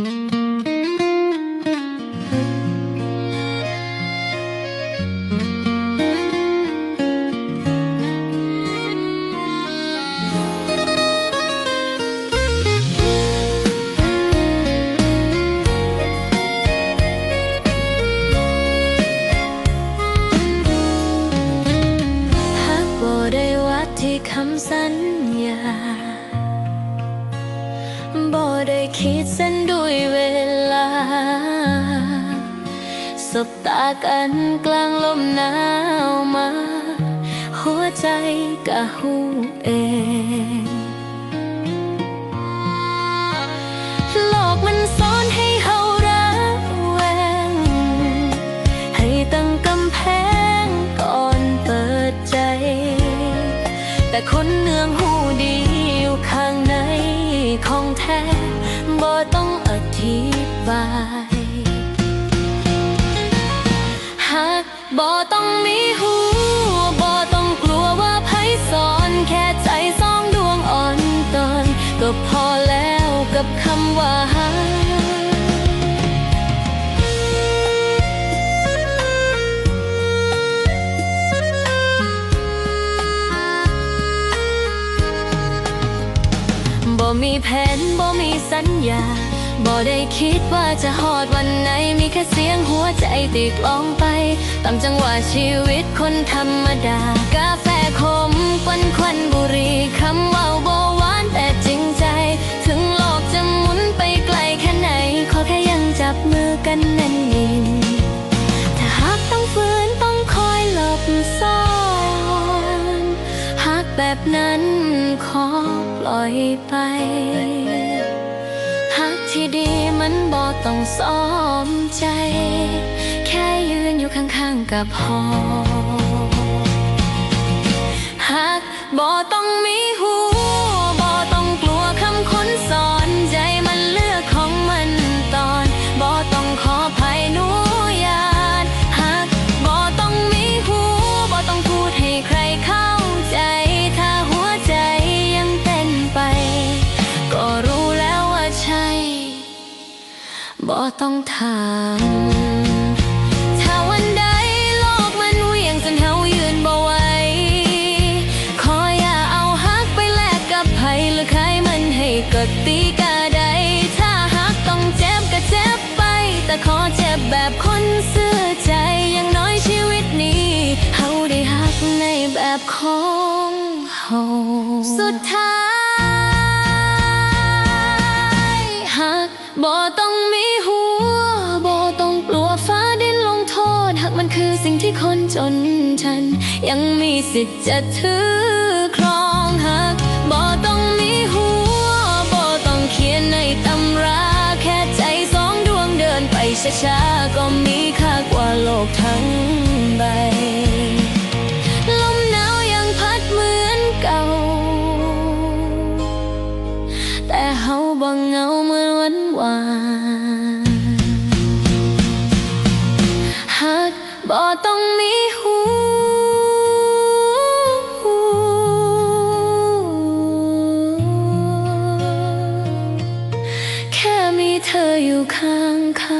หากบ่ได้วัดที่คำสัญญา ได้คิดเส้นด้วยเวลา สบตากันกลางลมหนาวมา หัวใจกะหูเองโลกมันสอนให้เฮาระแวง ให้ตั้งกำแพงก่อนเปิดใจ แต่คนเนือง ธิบาย หากบ่ต้องมีหูบ่ต้องกลัวว่าไผสอนแค่ใจสองดวงอ่อนตอนก็พอแล้วกับคำว่าหาบ่มีแผนบ่มีสัญญา บ่ได้คิดว่าจะหอดวันไหน มีแค่เสียงหัวใจตีกลองไป ตามจังหวะชีวิตคนธรรมดา กาแฟขมควันควันบุรีคำว่าบ่หวานแต่จริงใจ ถึงโลกจะหมุนไปไกลแค่ไหน ขอแค่ยังจับมือกันแน่นนิ่งถ้าหากต้องฝืนต้องคอยหลบซ่อนหากแบบนั้นขอปล่อยไป ต้องซ้อมใจ แค่ยืนอยู่ข้างๆกับพอหากบ่ต้องมี บ่ต้องถามถ้าวันใดโลกมันเวียงจนเฮายืนบ่ไหวขออย่าเอาฮักไปแลกกับไผหรือใครมันให้กดตีกาใด ถ้าฮักต้องเจ็บก็เจ็บไป แต่ขอเจ็บแบบคนเสื้อใจอย่างน้อยชีวิตนี้เฮาได้ฮักในแบบของเฮาสุดท้ายหากบ่ต้องมี คือสิ่งที่คนจนฉัน ยังมีสิทธิ์จะถือครองหากบ่ต้องมีหัวบ่ต้องเขียนในตำรา แค่ใจสองดวงเดินไปช้าๆก็มีค่ากว่าโลกทั้งใบลมหนาวยังพัดเหมือนเก่าแต่เฮาบ่เงาเหมือนวันวาน บ่ต้องมีหูแค่มีเธออยู่ข้างข้า